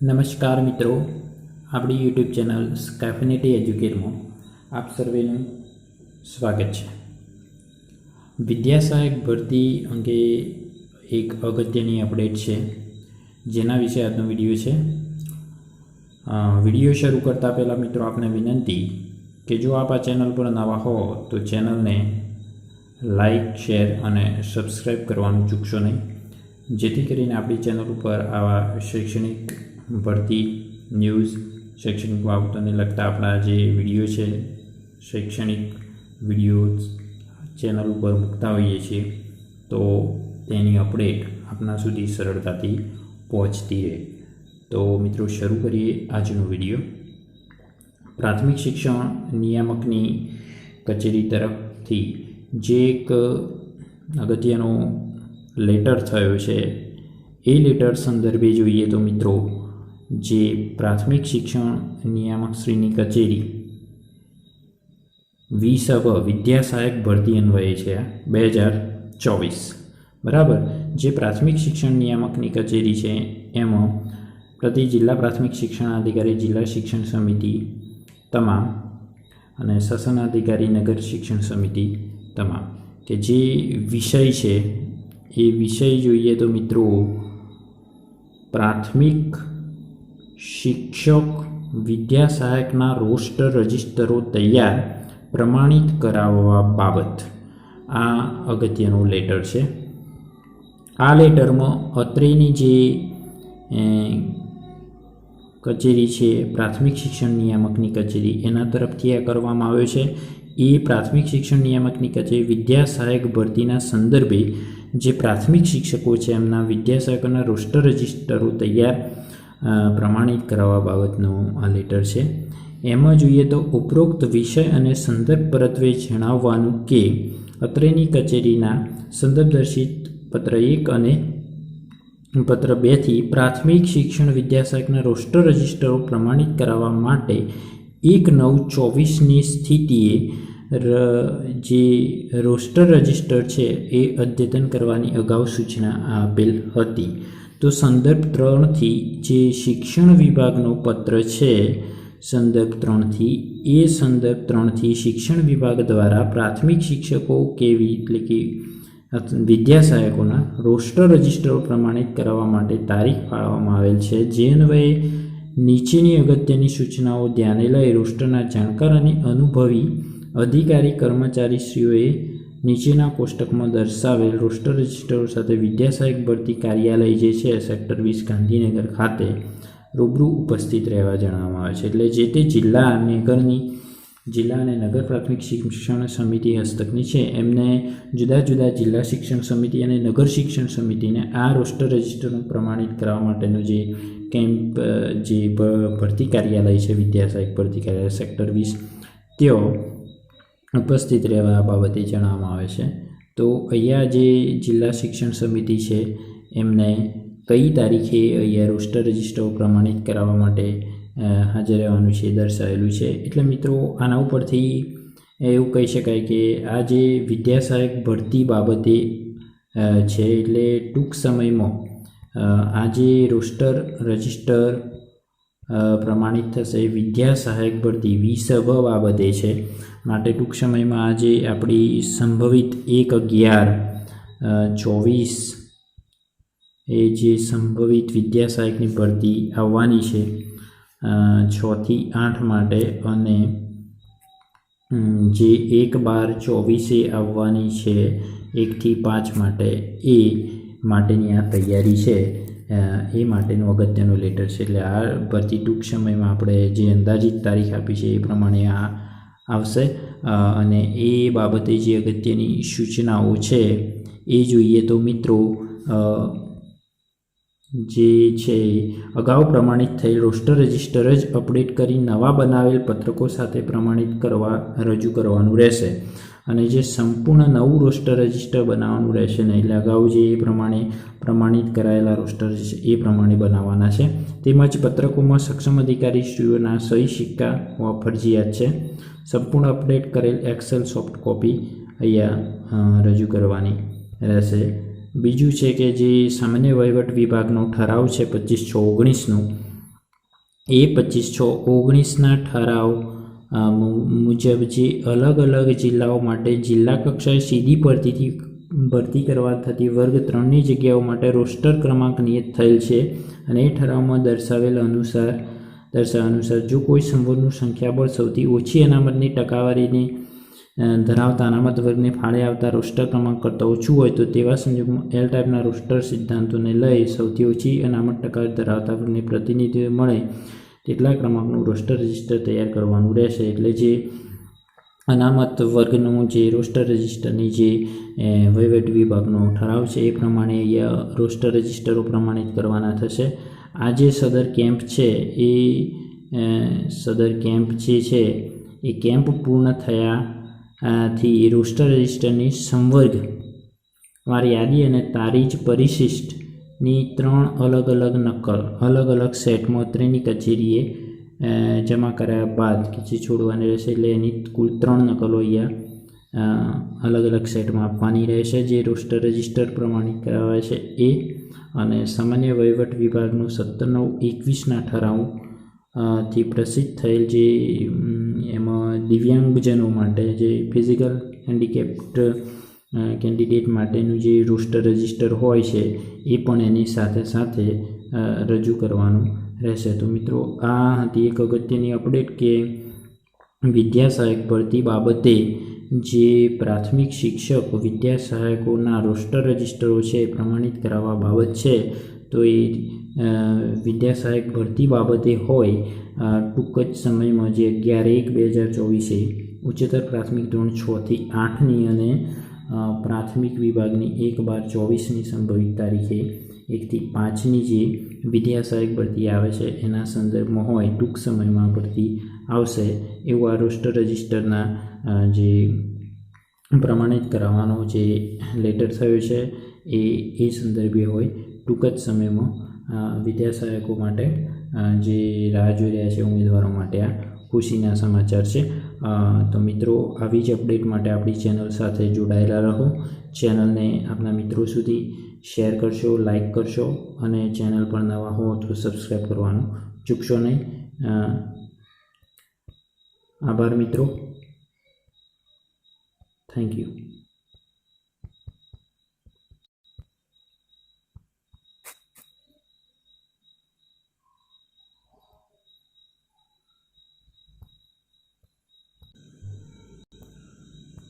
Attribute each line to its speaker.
Speaker 1: નમસ્કાર મિત્રો, આપણી યુટ્યુબ ચેનલ સ્કેફિનિટી એજ્યુકેટમાં આપ સર્વેનું સ્વાગત છે. વિદ્યાસહાયક ભરતી અંગે એક અગત્યની અપડેટ છે, જેના વિશે આજનો વીડિયો છે. વીડિયો શરૂ કરતાં પહેલાં મિત્રો આપને વિનંતી કે જો આપ આ ચેનલ પર નવા હો, તો ચેનલને લાઈક, શેર અને સબસ્ક્રાઈબ કરવાનું ચૂકશો નહીં. જેથી કરીને આપણી ચેનલ ઉપર આવા શૈક્ષણિક ભરતી, ન્યૂઝ, શૈક્ષણિક બાબતોને લગતા આપણા જે વીડિયો છે, શૈક્ષણિક વીડિયો ચેનલ ઉપર મૂકતા હોઈએ છીએ, તો તેની અપડેટ આપના સુધી સરળતાથી પહોંચતી રહે. તો મિત્રો, શરૂ કરીએ આજનો વીડિયો. પ્રાથમિક શિક્ષણ નિયામકની કચેરી તરફથી જે એક અગત્યનો લેટર થયો છે, એ લેટર સંદર્ભે જોઈએ તો મિત્રો જે પ્રાથમિક શિક્ષણ નિયામકશ્રીની કચેરી. વીસ અબ વિદ્યા સહાયક ભરતી અન્વયે છે બે હજાર ચોવીસ. બરાબર? જે પ્રાથમિક શિક્ષણ નિયામકની કચેરી છે, એમાં પ્રતિ જિલ્લા પ્રાથમિક શિક્ષણ અધિકારી, જિલ્લા શિક્ષણ સમિતિ તમામ અને શાસન અધિકારી, નગર શિક્ષણ સમિતિ તમામ. કે જે વિષય છે, એ વિષય જોઈએ તો મિત્રો પ્રાથમિક શિક્ષક વિદ્યા સહાયકના રોસ્ટર રજિસ્ટરો તૈયાર, પ્રમાણિત કરાવવા બાબત. આ અગત્યનો લેટર છે. આ લેટરમાં અત્રેની જે કચેરી છે, પ્રાથમિક શિક્ષણ નિયામકની કચેરી, એના તરફથી આ કરવામાં આવ્યો છે. એ પ્રાથમિક શિક્ષણ નિયામકની કચેરી વિદ્યા સહાયક ભરતીના સંદર્ભે જે પ્રાથમિક શિક્ષકો છે, એમના વિદ્યા સહાયકોના રોસ્ટર રજિસ્ટરો તૈયાર પ્રમાણિત કરાવવા બાબતનો આ લેટર છે. એમાં જોઈએ તો ઉપરોક્ત વિષય અને સંદર્ભ પરત્વે જણાવવાનું કે, અત્રેની કચેરીના સંદર્ભદર્શિત પત્ર એક અને પત્ર બેથી પ્રાથમિક શિક્ષણ વિદ્યાશાખના રોસ્ટર રજિસ્ટરો પ્રમાણિત કરાવવા માટે એક નવ ચોવીસની સ્થિતિએ જે રોસ્ટર રજિસ્ટર છે, એ અદ્યતન કરવાની અગાઉ સૂચના આપેલ હતી. તો સંદર્ભ ત્રણથી જે શિક્ષણ વિભાગનો પત્ર છે, સંદર્ભ ત્રણથી એ સંદર્ભ ત્રણથી શિક્ષણ વિભાગ દ્વારા પ્રાથમિક શિક્ષકો કેવી, એટલે કે વિદ્યા સહાયકોના રોસ્ટર રજિસ્ટરો પ્રમાણિત કરાવવા માટે તારીખ ફાળવવામાં આવેલ છે. જે અન્વયે નીચેની અગત્યની સૂચનાઓ ધ્યાને લઈ રોસ્ટરના જાણકાર અને અનુભવી અધિકારી કર્મચારીશ્રીઓએ નીચેના કોષ્ટકમાં દર્શાવેલ રોસ્ટર રજિસ્ટરો સાથે વિદ્યાસહાયક ભરતી કાર્યાલય જે છે, સેક્ટર વીસ ગાંધીનગર ખાતે રૂબરૂ ઉપસ્થિત રહેવા જણાવવામાં આવે છે. એટલે જે તે જિલ્લા નગરની જિલ્લા અને નગર પ્રાથમિક શિક્ષણ સમિતિ હસ્તકની છે, એમને જુદા જુદા જિલ્લા શિક્ષણ સમિતિ અને નગર શિક્ષણ સમિતિને આ રોસ્ટર રજિસ્ટરનું પ્રમાણિત કરવા માટેનું જે કેમ્પ, જે ભરતી કાર્યાલય છે, વિદ્યાસહાયક ભરતી કાર્યાલય, સેક્ટર વીસ તેઓ ઉપસ્થિત રહેવા આ બાબતે જણાવવામાં આવે છે. તો અહીંયા જે જિલ્લા શિક્ષણ સમિતિ છે, એમને કઈ તારીખે અહીંયા રોસ્ટર રજિસ્ટર પ્રમાણિત કરાવવા માટે હાજર રહેવાનું છે, દર્શાવેલું છે? એટલે મિત્રો, આના ઉપરથી એવું કહી શકાય કે આ જે વિદ્યાસહાયક ભરતી બાબતે છે, એટલે ટૂંક સમયમાં આ જે રોસ્ટર રજિસ્ટર પ્રમાણિત થશે. વિદ્યા સહાયક ભરતી વીસ બ બાબતે છે. માટે ટૂંક સમયમાં આજે આપણી સંભવિત એક અગિયાર ચોવીસ એ જે સંભવિત વિદ્યા સહાયકની ભરતી આવવાની છે છથી આઠ માટે અને જે એક બાર ચોવીસે આવવાની છે એકથી પાંચ માટે એ માટેની આ તૈયારી છે. એ માટેનું અગત્યનું લેટર છે. એટલે આ ભરતી ટૂંક સમયમાં આપણે જે અંદાજિત તારીખ આપી છે એ પ્રમાણે આ આવશે. અને એ બાબતે જે અગત્યની સૂચનાઓ છે એ જોઈએ તો મિત્રો જે છે અગાઉ પ્રમાણિત થયેલ રોસ્ટર રજિસ્ટર જ અપડેટ કરી નવા બનાવેલ પત્રકો સાથે પ્રમાણિત કરવા, રજૂ કરવાનું રહેશે. અને જે સંપૂર્ણ નવું રોસ્ટર રજિસ્ટર બનાવવાનું રહેશે નહીં એટલે અગાઉ જે એ પ્રમાણે પ્રમાણિત કરાયેલા રોસ્ટર છે એ પ્રમાણે બનાવવાના છે. તેમજ પત્રકોમાં સક્ષમ અધિકારી શ્રીઓના સહી સિક્કા હોવા ફરજિયાત છે. સંપૂર્ણ અપડેટ કરેલ એક્સેલ સોફ્ટ કોપી અહીંયા રજૂ કરવાની રહેશે. બીજું છે કે જે સામાન્ય વહીવટ વિભાગનો ઠરાવ છે પચીસ છ ઓગણીસનું, એ પચીસ છ ઓગણીસના ઠરાવ મુજબ જે અલગ અલગ જિલ્લાઓ માટે જિલ્લા કક્ષાએ સીધી ભરતીથી ભરતી કરવા થતી વર્ગ ત્રણની જગ્યાઓ માટે રોસ્ટર ક્રમાંક નિયત થયેલ છે અને એ ઠરાવમાં દર્શાવેલ અનુસાર દર્શાવ્યા અનુસાર જો કોઈ સંવર્ગનું સંખ્યાબળ સૌથી ઓછી અનામતની ટકાવારીની ધરાવતા અનામત વર્ગને ફાળે આવતા રોસ્ટર ક્રમાંક કરતાં ઓછું હોય તો તેવા સંજોગમાં એલ ટાઈપના રોસ્ટર સિદ્ધાંતોને લઈ સૌથી ઓછી અનામત ટકાવારી ધરાવતા વર્ગને પ્રતિનિધિત્વ મળે. તેટલા ક્રમાંકનું રોસ્ટર રજિસ્ટર તૈયાર કરવાનું રહેશે એટલે જે અનામત વર્ગનું જે રોસ્ટર રજિસ્ટરની જે વહીવટ વિભાગનો ઠરાવ છે એ પ્રમાણે રોસ્ટર રજિસ્ટરો પ્રમાણિત કરવાના થશે. આ જે સદર કેમ્પ છે એ સદર કેમ્પ જે છે એ કેમ્પ પૂર્ણ થયા અ, થી રોસ્ટર રજિસ્ટરની સંવર્ગ. વાર યાદી અને તારીજ પરિશિષ્ટની ત્રણ અલગ અલગ નકલ, અલગ અલગ સેટમાં ત્રણની કચેરીએ જમા કર્યા બાદ કે જે છોડવાની રહેશે એટલે એની કુલ ત્રણ નકલો અહીંયા અલગ અલગ સેટમાં આપવાની રહેશે, જે રોસ્ટર રજિસ્ટર પ્રમાણિત કરાવે છે, એ અને સામાન્ય વહીવટ વિભાગનું સત્તર નવ એકવીસના ઠરાવથી પ્રસિદ્ધ થયેલ જે એમાં દિવ્યાંગજનો માટે જે ફિઝિકલ હેન્ડીકેપ્ડ કેન્ડિડેટ માટેનું જે રોસ્ટર રજિસ્ટર હોય છે, એ પણ એની સાથે સાથે રજૂ કરવાનું રહેશે. તો મિત્રો, આ હતી એક અગત્યની અપડેટ કે વિદ્યા સહાયક ભરતી બાબતે જે પ્રાથમિક શિક્ષક વિદ્યા સહાયકોના રોસ્ટર રજિસ્ટરો છે, એ પ્રમાણિત કરાવવા બાબત છે. તો એ વિદ્યા સહાયક ભરતી બાબતે હોય ટૂંક જ સમયમાં જે અગિયાર એક બે હજાર ચોવીસે ઉચ્ચતર પ્રાથમિક ધોરણ છથી આઠની અને પ્રાથમિક વિભાગની એક બાર ચોવીસની સંભવિત તારીખે એકથી પાંચની જે વિદ્યા સહાયક ભરતી આવે છે એના સંદર્ભમાં હોય ટૂંક સમયમાં ભરતી આવશે એવું આ રોસ્ટર રજિસ્ટરના જે પ્રમાણિત કરાવવાનો જે લેટર થયો છે એ એ સંદર્ભે હોય ટૂંક જ સમયમાં અ, વિદ્યા સહાયકો માટે જે રાહ જોઈ રહ્યા છે ઉમેદવારો માટે આ ખુશીના સમાચાર છે. તો મિત્રો, આવી જ અપડેટ માટે આપણી ચેનલ સાથે જોડાયેલા રહો. ચેનલને આપના મિત્રો સુધી શેર કરશો, લાઈક કરશો અને ચેનલ પર નવા હો તો સબસ્ક્રાઈબ કરવાનું ચૂકશો નહીં. આભાર મિત્રો. Thank you.